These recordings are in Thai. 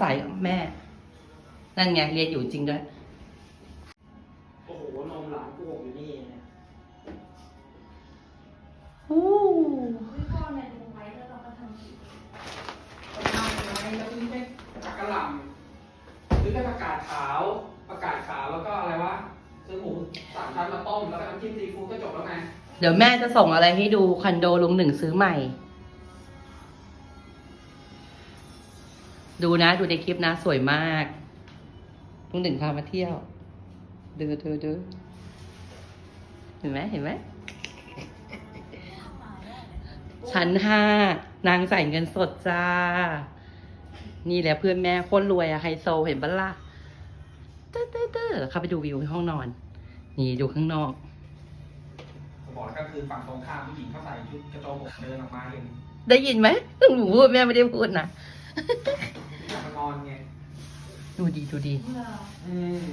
สายแม่ นั่นไงเรียนอยู่จริงด้วย โอ้โห นมหลานกูหกอยู่นี่นะอู้พ่อเนี่ยดูไว้แล้วเราก็ทำผิดทำไมแล้วซื้อแค่ผักกะหล่ำซื้อแค่ผักกาดขาวผักกาดขาวแล้วก็อะไรวะซื้อหมูสามชั้นมาต้มแล้วก็น้ำจิ้มซีฟู้ดก็จบแล้วไง เดี๋ยวแม่จะส่งอะไรให้ดูคอนโดลุงหนึ่งซื้อใหม่ ดูนะ ดูในคลิปนะ สวยมากลุงหนึ่งพามาเที่ยว ดูดูดูเห็นไหมเห็นไหมชั้นห้านางใส่เงินสดจ้า นี่แหละเพื่อนแม่โคตรรวยอะไฮโซเห็นปะล่ะเต้อเต้อเต้อเข้าไปดูวิวในห้องนอน นี่ดูข้างนอกผมบอกแล้วก็คือฝั่งตรงข้ามผู้หญิงเขาใส่ชุดกระโจมอกเดินออกมาเห็นได้ยินไหมหนูพูดแม่ไม่ได้พูดนะอยาก มานอนไง ดูดีดูดีเหรออืม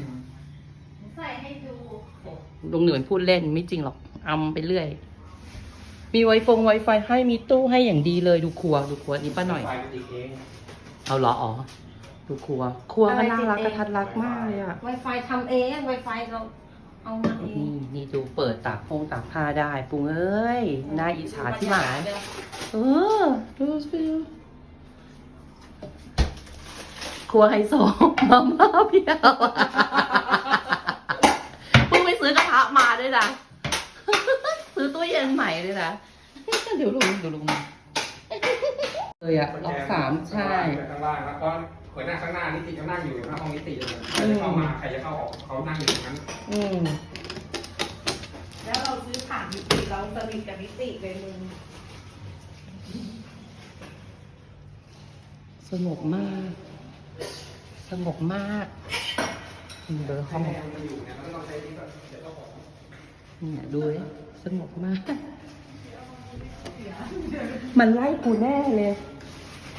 ใส่ให้ดูลุงเหนือนพูดเล่นไม่จริงหรอกอำไปเรื่อย มีไวฟงไวไฟให้มีตู้ให้อย่างดีเลยดูครัว ดูครัวนี่ป้าหน่อย ไฟมันติดเองเอาเหรออ๋อดูครัว ครัวก็น่ารักกระทัดรักมากเลยอะไวไฟทำเองไวไฟเราเอามาเองนี่นี่ดูเปิดตากพงตากผ้าได้ ปุงเอ้ยน่าอิจฉาที่หมายเออดูสิ ครัวไฮโซมาม่าเพียวเพิ่งไปซื้อกระทะมาด้วยนะซื้อตู้เย็นใหม่ด้วยนะเดี๋ยวลุงเดี๋ยวลุงมาเลยอะล็อกสามใช่ข้างล่างแล้วก็หัวหน้าข้างหน้านิติเขานั่งอยู่หน้าห้องนิติเลยใครจะเข้ามาใครจะเข้าออกเขานั่งอยู่ตรงนั้น อืมแล้วเราซื้อผ่านนิติเราสนิทกับนิติเลยมึง สงบมาก สงบมากเบอร์ห้องแม่มันอยู่เนี่ยมันก็ต้องใช้ที่แบบเดี๋ยวต้องออกเนี่ยดูดิสงบมาก มันไล่กูแน่เลย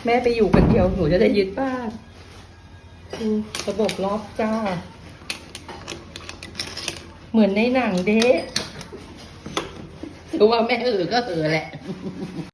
แม่ไปอยู่คนเดียวหนูจะได้ยึดบ้านระบบล็อกจ้า เหมือนในหนังเด้ถือว่าแม่เออก็เออแหละ